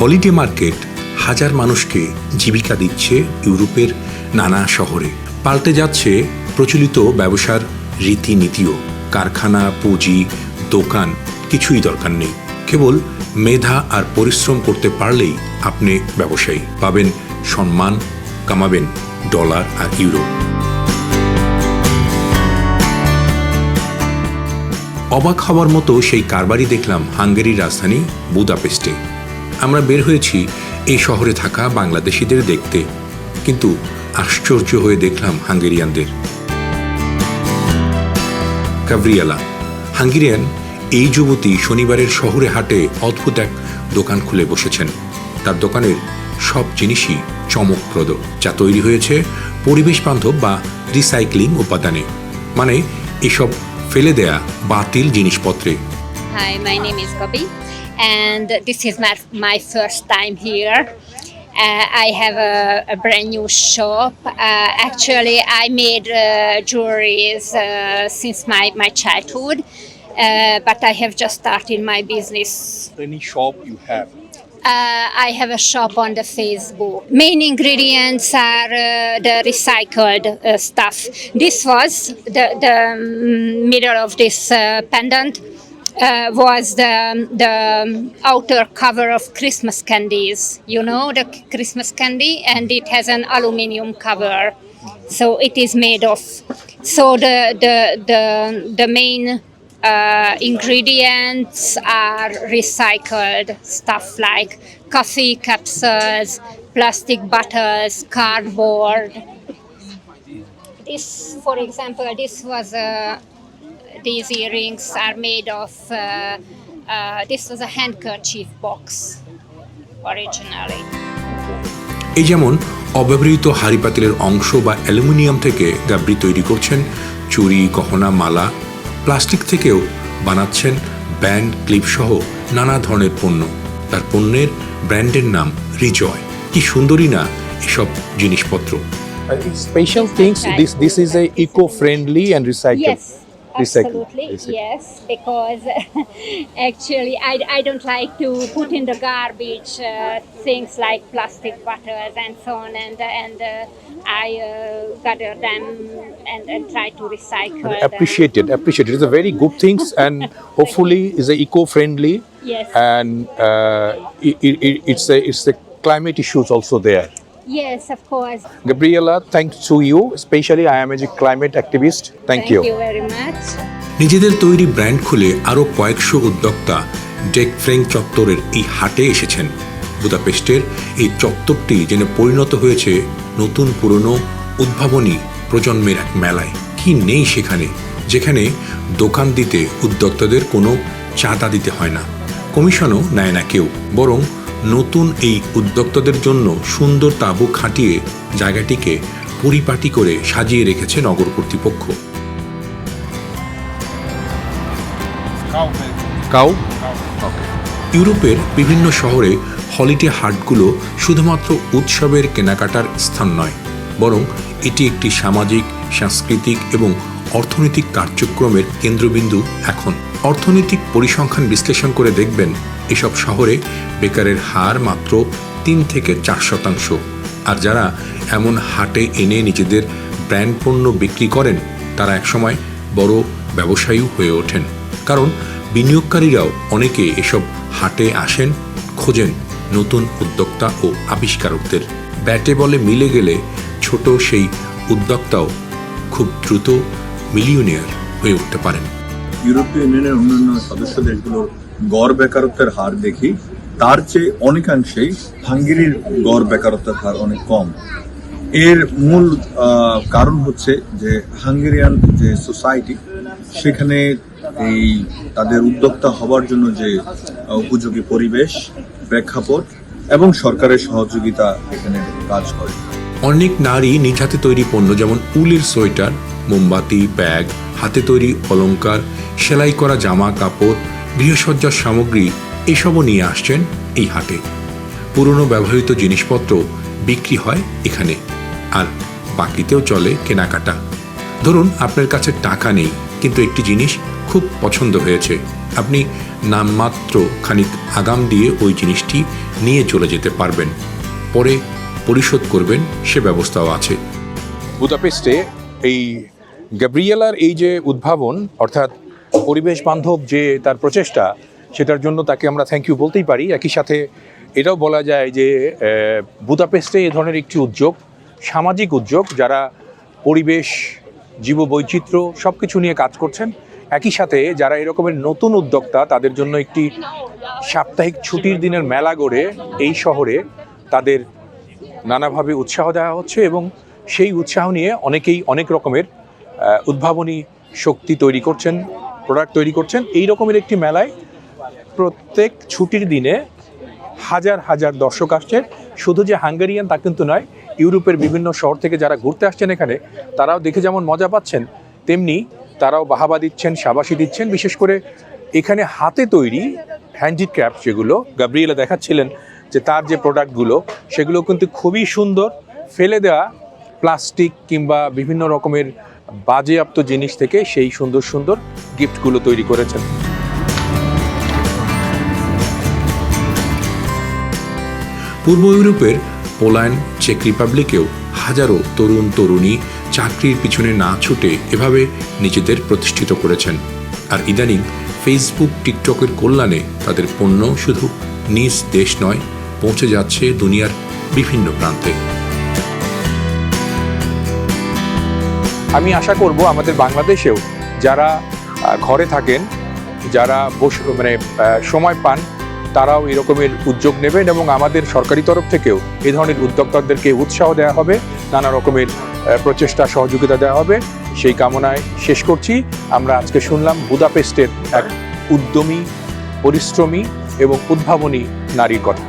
Holiday market হাজার মানুষকে জীবিকা দিচ্ছে ইউরোপের নানা শহরে। পাল্টে যাচ্ছে প্রচলিত ব্যবসার রীতিনীতিও। কারখানা, পুঁজি, দোকান কিছুই দরকার নেই। কেবল মেধা আর পরিশ্রম করতে পারলেই আপনি ব্যবসায়ী। পাবেন সম্মান, কামাবেন ডলার আর ইউরো। অবাক হওয়ার মতো সেই কারবারই দেখলাম হাঙ্গেরির রাজধানী বুদাপেস্টে। আমরা বের হয়েছি এই শহরে থাকা বাংলাদেশিদের দেখতে। কিন্তু আশ্চর্য হয়ে দেখলাম হাঙ্গেরিয়ানদের। কাভরিয়ালা, হাঙ্গেরিয়ান এই যুবতী শনিবারের শহরে হাটে অদ্ভুত এক দোকান খুলে বসেছেন। তার দোকানের সব জিনিসই চমকপ্রদ, যা তৈরি হয়েছে পরিবেশ বান্ধব বা রিসাইক্লিং উপাদানে। মানে এসব ফেলে দেয়া বাতিল জিনিসপত্রে। And this is my, my first time here. Uh, I have a, a brand new shop. Uh, actually, I made uh, jewelries uh, since my, my childhood, uh, but I have just started my business any shop you have. uh, I have a shop on the Facebook. Main ingredients are uh, the recycled uh, stuff. This was the, the mm, middle of this uh, pendant. Uh, was the the outer cover of Christmas candies? You know the Christmas candy, and it has an aluminium cover, so it is made of. So the the the the main uh, ingredients are recycled stuff like coffee capsules, plastic bottles, cardboard. This, for example, this was a. these earrings are made of. Uh, uh, this was a handkerchief box originally. এই যেমন অব্যবহৃত হাড়িপাতিলের অংশ বা aluminium থেকে গাবরি তৈরি করছেন চুরি গহনা মালা প্লাস্টিক থেকেও বানাচ্ছেন ব্যান্ড ক্লিপ সহ নানা ধরনের পণ্য তার পণ্যের ব্র্যান্ডের নাম রিজয় কি সুন্দরী না এসব জিনিসপত্র special things this this is a eco friendly and recycle absolutely. Recycle. Yes, because actually, I, I don't like to put in the garbage uh, things like plastic bottles and so on, and and uh, I uh, gather them and, and try to recycle them. Appreciate it. Appreciate it. It's a very good things, and hopefully, is a eco-friendly, Yes. and uh, it, it, it- it's a it's the climate issues also there. Yes, of course. Gabriela, thanks to you. Especially, I am a climate activist. Thank, Thank you. Thank you very much. নিজেদের তৈরি brand খুলে আরও কয়েকশো উদ্যোক্তা day ফ্রেঙ্ক চত্বরের এই হাটে এসেছেন বুদাপেস্টের এই চত্বরটি যেন পরিণত হয়েছে নতুন পুরনো উদ্ভাবনী প্রজন্মের এক মেলায় কি নেই সেখানে যেখানে দোকান দিতে উদ্যোক্তাদের কোনো চাঁদা দিতে হয় না কমিশনও নেয় না কেউ বরং নতুন এই উদ্যোক্তাদের জন্য সুন্দর তাঁবু খাটিয়ে জায়গাটিকে পরিপাটি করে সাজিয়ে রেখেছে নগর কর্তৃপক্ষ। Cow. ইউরোপের বিভিন্ন শহরে হলিডে হাটগুলো শুধুমাত্র উৎসবের কেনাকাটার স্থান নয় বরং এটি একটি সামাজিক সাংস্কৃতিক এবং অর্থনৈতিক কার্যক্রমের কেন্দ্রবিন্দু এখন। অর্থনৈতিক পরিসংখ্যান বিশ্লেষণ করে দেখবেন, এসব শহরে বেকারের হার মাত্র তিন থেকে চার শতাংশ। আর যারা এমন হাটে এনে নিজেদের ব্র্যান্ড পণ্য বিক্রি করেন, তারা একসময় বড় ব্যবসায়ী হয়ে ওঠেন। কারণ বিনিয়োগকারীরাও অনেকে এসব হাটে আসেন, খোঁজেন নতুন উদ্যোক্তা ও আবিষ্কারকদের। ব্যাটে বলে মিলে গেলে ছোট সেই উদ্যোক্তাও খুব দ্রুত মিলিয়নিয়ার হয়ে উঠতে পারেন। ইউরোপীয় ইউনিয়নের অন্যান্য সদস্য দেশগুলোর গড় বেকারত্বের হার দেখি, তার চেয়ে অনেকাংশেই হাঙ্গেরির গড় বেকারত্বের হার অনেক কম। এর মূল কারণ হচ্ছে যে হাঙ্গেরিয়ান যে সোসাইটি, সেখানে এই তাদের উদ্যোক্তা হবার জন্য যে উপযোগী পরিবেশ, প্রেক্ষাপট এবং সরকারের সহযোগিতা এখানে কাজ করে। অনেক নারী নিজ হাতে তৈরি পণ্য, যেমন উলের সোয়েটার, মোমবাতি, ব্যাগ, হাতে তৈরি অলংকার, সেলাই করা জামা, কাপড়, গৃহসজ্জার সামগ্রী, এসবও নিয়ে আসছেন এই হাটে। পুরনো ব্যবহৃত জিনিসপত্র বিক্রি হয় এখানে, আর বাকিতেও চলে কেনাকাটা। ধরুন, আপনার কাছে টাকা নেই, কিন্তু একটি জিনিস খুব পছন্দ হয়েছে। আপনি নামমাত্র খানিক আগাম দিয়ে ওই জিনিসটি নিয়ে চলে যেতে পারবেন। পরে পরিশোধ করবেন, সে ব্যবস্থাও আছে। বুদাপেস্টে এই গ্যাব্রিয়েলার এই যে উদ্ভাবন, অর্থাৎ পরিবেশ বান্ধব যে তার প্রচেষ্টা, সেটার জন্য তাকে আমরা থ্যাংক ইউ বলতেই পারি। একই সাথে এটাও বলা যায় যে বুদাপেস্টে এ ধরনের একটি উদ্যোগ, সামাজিক উদ্যোগ, যারা পরিবেশ, জীববৈচিত্র্য সব কিছু নিয়ে কাজ করছেন। একই সাথে যারা এরকমের নতুন উদ্যোক্তা, তাদের জন্য একটি সাপ্তাহিক ছুটির দিনের মেলা গড়ে এই শহরে তাদের নানাভাবে উৎসাহ দেওয়া হচ্ছে এবং সেই উৎসাহ নিয়ে অনেকেই অনেক রকমের উদ্ভাবনী শক্তি তৈরি করছেন প্রোডাক্ট তৈরি করছেন। এই রকমের একটি মেলায় প্রত্যেক ছুটির দিনে হাজার হাজার দর্শক আসছেন। শুধু যে হাঙ্গেরিয়ান তা কিন্তু নয়, ইউরোপের বিভিন্ন শহর থেকে যারা ঘুরতে আসছেন এখানে, তারাও দেখে যেমন মজা পাচ্ছেন, তেমনি তারাও বাহাবা দিচ্ছেন, সাবাসী দিচ্ছেন। বিশেষ করে এখানে হাতে তৈরি হ্যান্ডিক্রাফট যেগুলো গাব্রিয়েলা দেখাচ্ছিলেন যে তার যে প্রোডাক্টগুলো সেগুলো কিন্তু খুবই সুন্দর। ফেলে দেওয়া প্লাস্টিক কিংবা বিভিন্ন রকমের বাজেয়াপ্ত জিনিস থেকে সেই সুন্দর সুন্দর গিফটগুলো তৈরি করেছেন। পূর্ব ইউরোপের পোল্যান্ড, চেক রিপাবলিকেও হাজারো তরুণ, তরুণী চাকরির পিছনে না ছুটে এভাবে নিজেদের প্রতিষ্ঠিত করেছেন। আর ইদানিং ফেসবুক টিকটকের কল্যাণে তাদের পণ্য শুধু নিজ দেশ নয় পৌঁছে যাচ্ছে দুনিয়ার বিভিন্ন প্রান্তে। আমি আশা করব আমাদের বাংলাদেশেও যারা ঘরে থাকেন, যারা বস মানে সময় পান, তারাও এরকমের উদ্যোগ নেবেন এবং আমাদের সরকারি তরফ থেকেও এ ধরনের উদ্যোক্তাদেরকে উৎসাহ দেওয়া হবে, নানা রকমের প্রচেষ্টা, সহযোগিতা দেওয়া হবে। সেই কামনায় শেষ করছি। আমরা আজকে শুনলাম বুদাপেস্টের এক উদ্যমী, পরিশ্রমী এবং উদ্ভাবনী নারীর কথা।